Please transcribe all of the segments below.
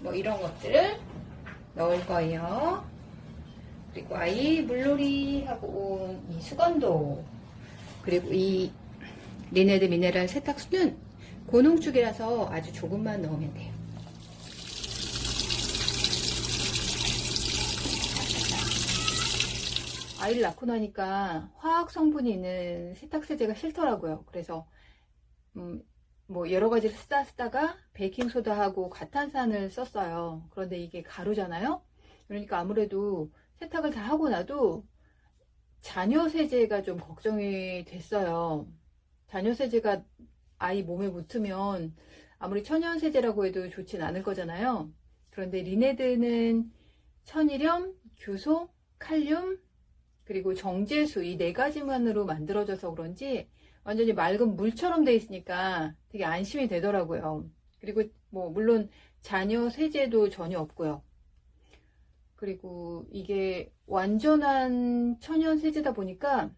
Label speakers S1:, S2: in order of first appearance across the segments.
S1: 뭐 이런 것들을 넣을 거예요. 그리고 아이 물놀이 하고 온 이 수건도 그리고 이 리네드 미네랄 세탁수는 고농축이라서 아주 조금만 넣으면 돼요. 아이를 낳고 나니까 화학 성분이 있는 세탁세제가 싫더라고요. 그래서 음, 뭐 여러 가지를 쓰다 쓰다가 베이킹 소다하고 과탄산을 썼어요. 그런데 이게 가루잖아요. 그러니까 아무래도 세탁을 다 하고 나도 잔여 세제가 좀 걱정이 됐어요. 잔여 세제가 아이 몸에 붙으면 아무리 천연 세제라고 해도 좋진 않을 거잖아요. 그런데 리네드는 천일염, 규소, 칼륨, 그리고 정제수 이 네 가지만으로 만들어져서 그런지 완전히 맑은 물처럼 돼 있으니까 되게 안심이 되더라고요. 그리고 뭐 물론 잔여 세제도 전혀 없고요. 그리고 이게 완전한 천연 세제다 보니까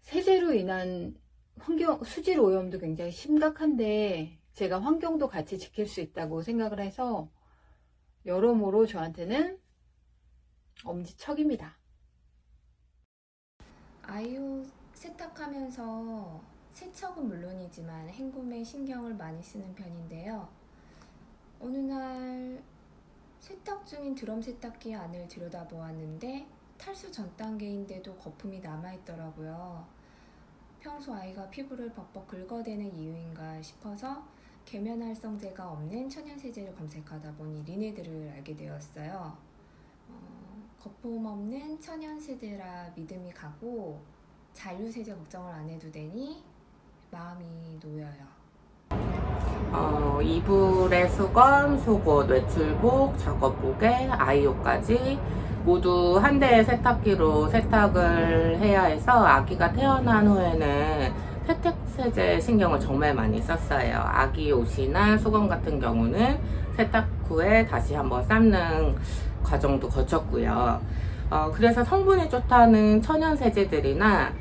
S1: 세제로 인한 환경 수질 오염도 굉장히 심각한데 제가 환경도 같이 지킬 수 있다고 생각을 해서 여러모로 저한테는 엄지척입니다.
S2: 아이옷 세탁하면서 세척은 물론이지만 헹굼에 신경을 많이 쓰는 편인데요. 어느 날 세탁 중인 드럼 세탁기 안을 들여다보았는데 탈수 전 단계인데도 거품이 남아있더라고요. 평소 아이가 피부를 벅벅 긁어대는 이유인가 싶어서 계면활성제가 없는 천연세제를 검색하다 보니 리네드를 알게 되었어요. 어, 거품 없는 천연세제라 믿음이 가고 잔류세제 걱정을 안 해도 되니 마음이 놓여요.
S3: 어, 이불의 수건, 속옷, 외출복, 작업복에 아이옷까지 모두 한 대의 세탁기로 세탁을 해야 해서 아기가 태어난 후에는 세탁세제 신경을 정말 많이 썼어요. 아기 옷이나 수건 같은 경우는 세탁 후에 다시 한번 삶는 과정도 거쳤고요. 어, 그래서 성분이 좋다는 천연 세제들이나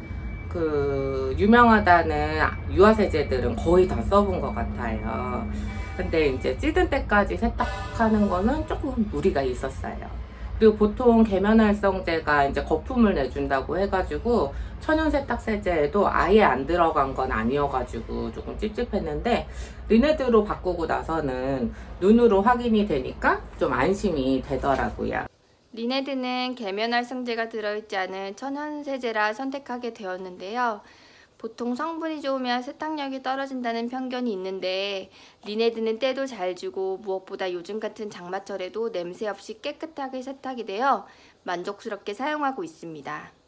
S3: 그 유명하다는 유화 세제들은 거의 다 써본 것 같아요. 근데 이제 찌든 때까지 세탁하는 거는 조금 무리가 있었어요. 그리고 보통 계면활성제가 이제 거품을 내준다고 해가지고 천연 세탁세제에도 아예 안 들어간 건 아니어가지고 조금 찝찝했는데 리네드로 바꾸고 나서는 눈으로 확인이 되니까 좀 안심이 되더라고요.
S4: 리네드는 계면활성제가 들어있지 않은 천연세제라 선택하게 되었는데요. 보통 성분이 좋으면 세탁력이 떨어진다는 편견이 있는데 리네드는 때도 잘 주고 무엇보다 요즘 같은 장마철에도 냄새 없이 깨끗하게 세탁이 되어 만족스럽게 사용하고 있습니다.